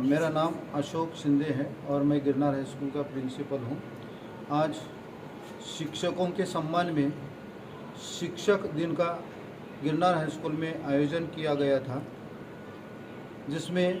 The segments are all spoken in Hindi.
मेरा नाम अशोक शिंदे है और मैं गिरनार हाई स्कूल का प्रिंसिपल हूँ। आज शिक्षकों के सम्मान में शिक्षक दिन का गिरनार हाई स्कूल में आयोजन किया गया था, जिसमें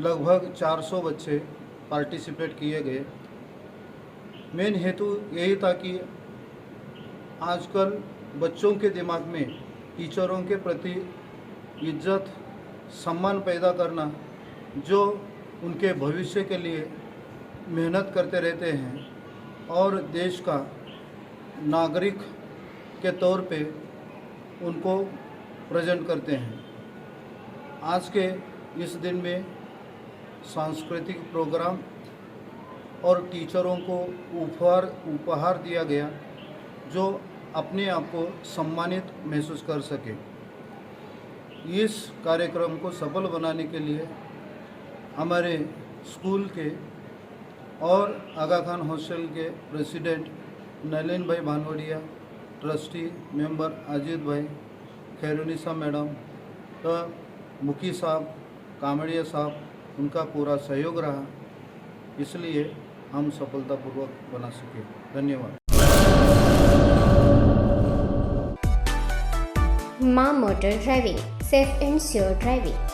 लगभग 400 बच्चे पार्टिसिपेट किए गए। मेन हेतु यही था कि आजकल बच्चों के दिमाग में टीचरों के प्रति इज़्ज़त, सम्मान पैदा करना जो उनके भविष्य के लिए मेहनत करते रहते हैं और देश का नागरिक के तौर पे उनको प्रेजेंट करते हैं। आज के इस दिन में सांस्कृतिक प्रोग्राम और टीचरों को उपहार उपहार दिया गया जो अपने आप को सम्मानित महसूस कर सके। इस कार्यक्रम को सफल बनाने के लिए हमारे स्कूल के और आगा खान हॉस्टल के president Nalin bhai Bhanvadia, trustee member Ajit भाई, खैरूनिसा मैडम तो मुखी साहब कामड़िया साहब, उनका पूरा सहयोग रहा। इसलिए हम सफलतापूर्वक बना सके। धन्यवाद। Maa motor driving, safe and sure driving.